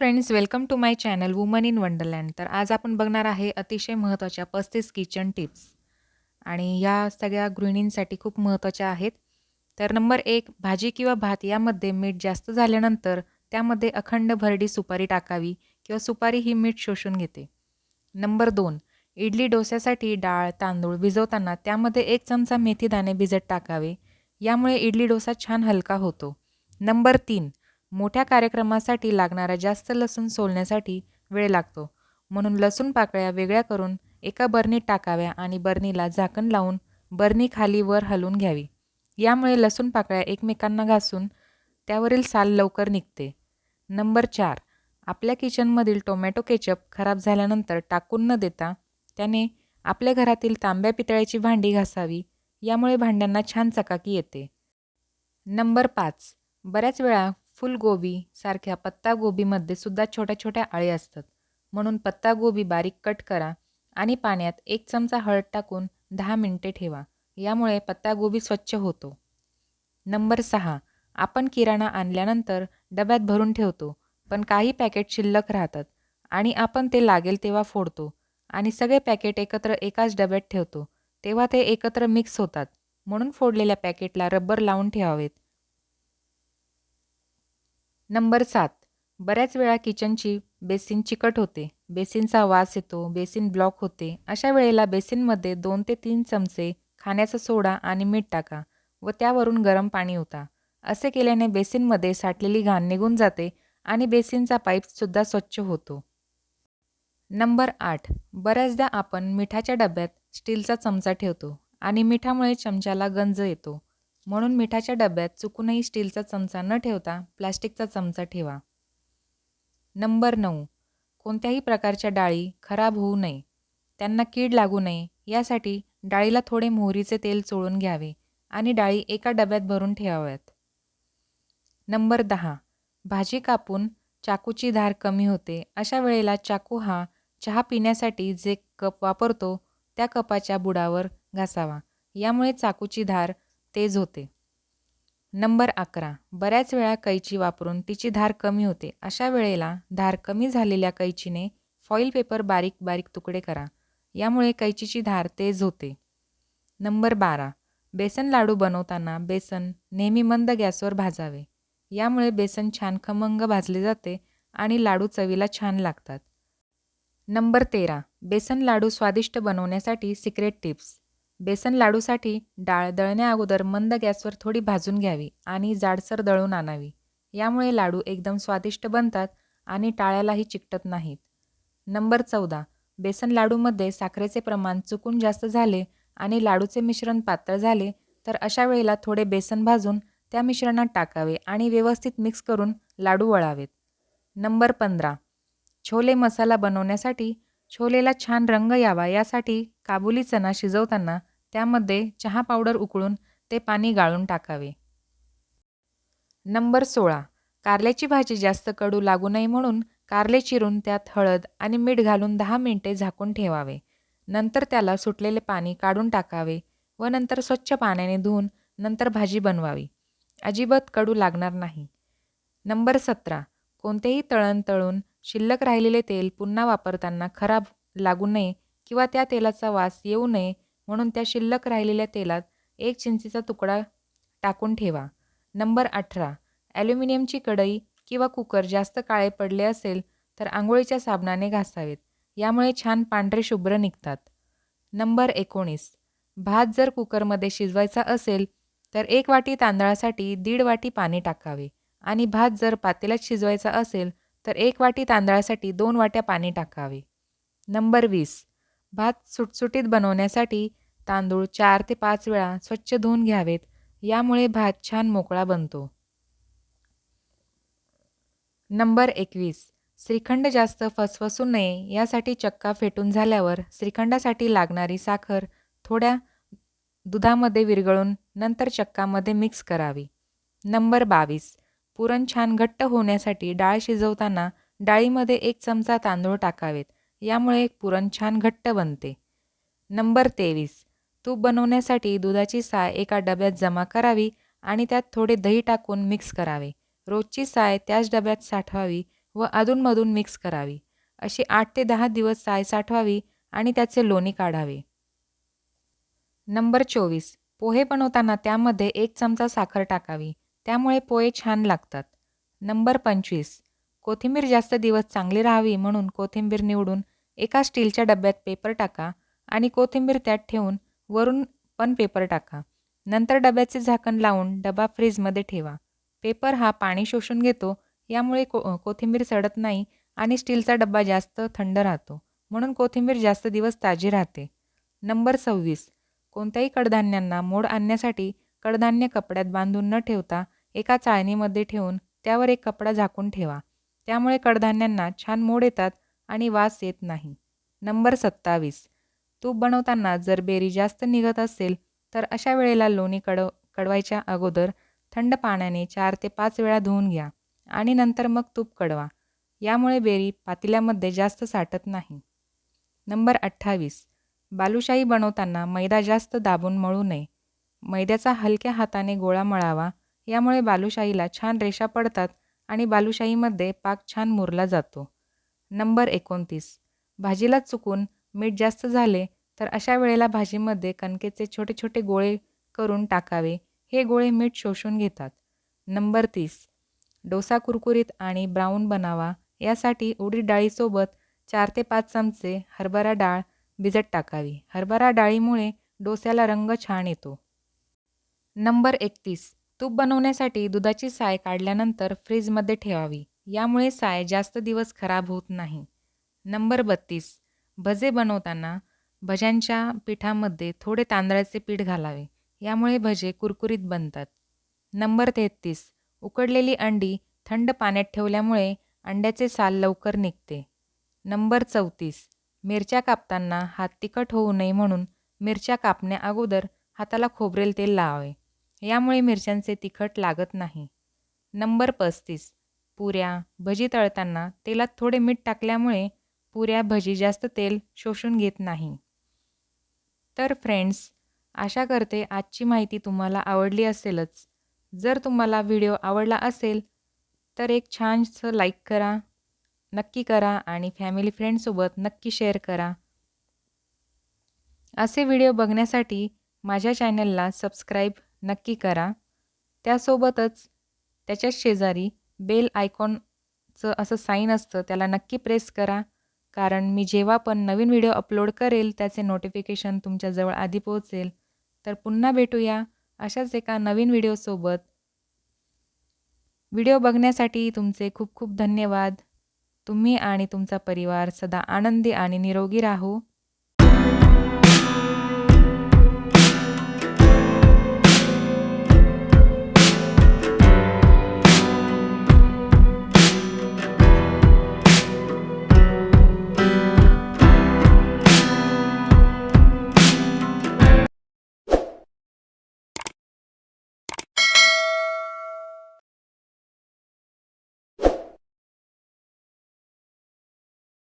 Friends welcome to my channel woman in wonderland तर आज आपण बघणार आहे अतिशय महत्त्वाच्या पस्तीस किचन टिप्स आणि या सगळ्या गृहिणींसाठी खूप महत्त्वाच्या आहेत. तर नंबर एक भाजी किंवा भात यामध्ये मीठ जास्त झाल्यानंतर त्यामध्ये अखंड भरडी सुपारी टाकावी किंवा सुपारी ही मीठ शोषून घेते. नंबर दोन इडली डोस्यासाठी डाळ तांदूळ भिजवताना त्यामध्ये एक चमचा मेथी दाणे भिजत टाकावे. यामुळे इडली डोसा छान हलका होतो. नंबर तीन मोठ्या कार्यक्रमासाठी लागणारा जास्त लसूण सोलण्यासाठी वेळ लागतो. म्हणून लसूण पाकळ्या वेगळ्या करून एका बर्नीत टाकाव्या आणि बर्नीला झाकण लावून बर्नी खाली वर हलवून घ्यावी. यामुळे लसूण पाकळ्या एकमेकांना घासून त्यावरील साल लवकर निघते. नंबर चार. आपल्या किचनमधील टोमॅटो केचप खराब झाल्यानंतर टाकून न देता त्याने आपल्या घरातील तांब्या पितळ्याची भांडी घासावी. यामुळे भांड्यांना छान चकाकी येते. नंबर पाच. बऱ्याच वेळा फुलगोबी सारख्या पत्तागोबीमध्ये सुद्धा छोट्या छोट्या आळे असतात. म्हणून पत्तागोबी बारीक कट करा आणि पाण्यात एक चमचा हळद टाकून दहा मिनिटे ठेवा. यामुळे पत्तागोबी स्वच्छ होतो. नंबर सहा. आपण किराणा आणल्यानंतर डब्यात भरून ठेवतो पण काही पॅकेट शिल्लक राहतात आणि आपण ते लागेल तेव्हा फोडतो आणि सगळे पॅकेट एकत्र एकाच डब्यात ठेवतो तेव्हा ते एकत्र मिक्स होतात. म्हणून फोडलेल्या पॅकेटला रबर लावून ठेवावेत. नंबर सात. बऱ्याच वेळा किचनची बेसिन चिकट होते. बेसिनचा वास येतो बेसिन ब्लॉक होते. अशा वेळेला बेसिनमध्ये दोन ते तीन चमचे खाण्याचा सोडा आणि मीठ टाका व त्यावरून गरम पाणी होता असे केल्याने बेसिनमध्ये साठलेली घाण निघून जाते आणि बेसिनचा पाईपसुद्धा स्वच्छ होतो. नंबर आठ. बऱ्याचदा आपण मिठाच्या डब्यात स्टीलचा चमचा ठेवतो आणि मिठामुळे चमच्याला गंज येतो. म्हणून मिठाच्या डब्यात चुकूनही स्टीलचा चमचा न ठेवता प्लास्टिकचा चमचा ठेवा. नंबर नऊ. कोणत्याही प्रकारच्या डाळी खराब होऊ नये. त्यांना कीड लागू नये. यासाठी डाळीला थोडे मोहरीचे तेल चोळून घ्यावे आणि डाळी एका डब्यात भरून ठेवाव्यात. नंबर दहा. भाजी कापून चाकूची धार कमी होते. अशा वेळेला चाकू हा चहा पिण्यासाठी जे कप वापरतो त्या कपाच्या बुडावर घासावा. यामुळे चाकूची धार तेज होते. नंबर अकरा. बऱ्याच वेळा कैची वापरून तिची धार कमी होते. अशा वेळेला धार कमी झालेल्या कैचीने फॉईल पेपर बारीक बारीक तुकडे करा. यामुळे कैचीची धार तेज होते. नंबर बारा. बेसन लाडू बनवताना बेसन नेहमी मंद गॅसवर भाजावे. यामुळे बेसन छान खमंग भाजले जाते आणि लाडू चवीला छान लागतात. नंबर तेरा. बेसन लाडू स्वादिष्ट बनवण्यासाठी सिक्रेट टिप्स. बेसन लाडूसाठी डाळ दळण्या अगोदर मंद गॅसवर थोडी भाजून घ्यावी आणि जाडसर दळून आणावी. यामुळे लाडू एकदम स्वादिष्ट बनतात आणि टाळ्यालाही चिकटत नाहीत. नंबर चौदा. बेसन लाडूमध्ये साखरेचे प्रमाण चुकून जास्त झाले आणि लाडूचे मिश्रण पातळ झाले तर अशा वेळेला थोडे बेसन भाजून त्या मिश्रणात टाकावे आणि व्यवस्थित मिक्स करून लाडू वळावेत. नंबर पंधरा. छोले मसाला बनवण्यासाठी छोलेला छान रंग यावा यासाठी काबुली चणा शिजवताना त्यामध्ये चहा पावडर उकळून ते पाणी गाळून टाकावे. नंबर सोळा. कारल्याची भाजी जास्त कडू लागू नये म्हणून कारले चिरून त्यात हळद आणि मीठ घालून दहा मिनिटे झाकून ठेवावे. नंतर त्याला सुटलेले पाणी काढून टाकावे व नंतर स्वच्छ पाण्याने धुवून नंतर भाजी बनवावी. अजिबात कडू लागणार नाही. नंबर सतरा. कोणतेही तळण तळून शिल्लक राहिलेले तेल पुन्हा वापरताना खराब लागू नये किंवा त्या तेलाचा वास येऊ नये म्हणून त्या शिल्लक राहिलेल्या तेलात एक चिंचेचा तुकडा टाकून ठेवा. नंबर अठरा. ॲल्युमिनियमची कढई किंवा कुकर जास्त काळे पडले असेल तर आंघोळीच्या साबणाने घासावेत. यामुळे छान पांढरे शुभ्र निघतात. नंबर एकोणीस. भात जर कुकरमध्ये शिजवायचा असेल तर एक वाटी तांदळासाठी दीड वाटी पाणी टाकावे आणि भात जर पातेल्यात शिजवायचा असेल तर एक वाटी तांदळासाठी दोन वाट्या पाणी टाकावे. नंबर वीस. भात सुटसुटीत बनवण्यासाठी तांदूळ चार ते पाच वेळा स्वच्छ धुवून घ्यावेत. यामुळे भात छान मोकळा बनतो. नंबर एकवीस. श्रीखंड जास्त फसफसू नये यासाठी चक्का फेटून झाल्यावर श्रीखंडासाठी लागणारी साखर थोड्या दुधामध्ये विरघळून नंतर चक्कामध्ये मिक्स करावी. नंबर बावीस. पुरण छान घट्ट होण्यासाठी डाळ शिजवताना डाळीमध्ये एक चमचा तांदूळ टाकावेत. यामुळे पुरण छान घट्ट बनते. नंबर तेवीस. तूप बनवण्यासाठी दुधाची साय एका डब्यात जमा करावी आणि त्यात थोडे दही टाकून मिक्स करावे. रोजची साय त्याच डब्यात साठवावी व अधूनमधून मिक्स करावी. अशी आठ ते दहा दिवस साय साठवावी आणि त्याचे लोणी काढावे. नंबर चोवीस. पोहे बनवताना त्यामध्ये एक चमचा साखर टाकावी. त्यामुळे पोहे छान लागतात. नंबर पंचवीस. कोथिंबीर जास्त दिवस चांगली राहावी म्हणून कोथिंबीर निवडून एका स्टीलच्या डब्यात पेपर टाका आणि कोथिंबीर त्यात ठेवून वरून पण पेपर टाका. नंतर डब्याचे झाकण लावून डबा फ्रीजमध्ये ठेवा. पेपर हा पाणी शोषून घेतो यामुळे को कोथिंबीर सडत नाही आणि स्टीलचा डब्बा जास्त थंड राहतो. म्हणून कोथिंबीर जास्त दिवस ताजी राहते. नंबर सव्वीस. कोणत्याही कडधान्यांना मोड आणण्यासाठी कडधान्य कपड्यात बांधून न ठेवता एका चाळणीमध्ये ठेवून त्यावर एक कपडा झाकून ठेवा. त्यामुळे कडधान्यांना छान मोड येतात आणि वास येत नाही. नंबर सत्तावीस. तूप बनवताना जर बेरी जास्त निघत असेल तर अशा वेळेला लोणी कडव कडवायच्या अगोदर थंड पाण्याने चार ते पाच वेळा धुवून घ्या आणि नंतर मग तूप कडवा. यामुळे बेरी पातेल्यामध्ये जास्त साठत नाही. नंबर अठ्ठावीस. बालुशाही बनवताना मैदा जास्त दाबून मळू नये. मैद्याचा हलक्या हाताने गोळा मळावा यामुळे बालुशाहीला छान रेषा पडतात आणि बालुशाहीमध्ये पाक छान मुरला जातो. नंबर एकोणतीस. भाजीला चुकून मीठ जास्त झाले तर अशा वेळेला भाजीमध्ये कणकेचे छोटे छोटे गोळे करून टाकावे. हे गोळे मीठ शोषून घेतात. नंबर तीस. डोसा कुरकुरीत आणि ब्राऊन बनावा. यासाठी उडीद डाळीसोबत चार ते पाच चमचे हरभरा डाळ भिजत टाकावी. हरभरा डाळीमुळे डोस्याला रंग छान येतो. नंबर एकतीस. तूप बनवण्यासाठी दुधाची साय काढल्यानंतर फ्रीजमध्ये ठेवावी. यामुळे साय जास्त दिवस खराब होत नाही. नंबर बत्तीस. भजे बनवताना भज्यांच्या पिठामध्ये थोडे तांदळाचे पीठ घालावे. यामुळे भजे कुरकुरीत बनतात. नंबर तेहतीस. उकडलेली अंडी थंड पाण्यात ठेवल्यामुळे अंड्याचे साल लवकर निघते. नंबर चौतीस. मिरच्या कापताना हात तिखट होऊ नये म्हणून मिरच्या कापण्या अगोदर हाताला खोबरेल तेल लावावे. यामुळे मिरच्यांचे तिखट लागत नाही. नंबर पस्तीस. पुऱ्या भजी तळताना तेलात थोडे मीठ टाकल्यामुळे पुऱ्या भजी जास्त तेल शोषून घेत नाही. तर फ्रेंड्स आशा करते आजची माहिती तुम्हाला आवडली असेलच. जर तुम्हाला व्हिडिओ आवडला असेल तर एक छानसं लाईक करा नक्की करा आणि फॅमिली फ्रेंडसोबत नक्की शेअर करा. असे व्हिडिओ बघण्यासाठी माझ्या चॅनलला सबस्क्राईब नक्की करा. त्यासोबतच त्याच्याच शेजारी बेल आयकॉनचं असं साईन असतं त्याला नक्की प्रेस करा. कारण मी जेव्हा पण नवीन व्हिडिओ अपलोड करेल त्याचे नोटिफिकेशन तुमच्याजवळ आधी पोहोचेल. तर पुन्हा भेटूया अशाच एका नवीन व्हिडिओसोबत व्हिडिओ बघण्यासाठी तुमचे खूप खूप धन्यवाद. तुम्ही आणि तुमचा परिवार सदा आनंदी आणि निरोगी राहू.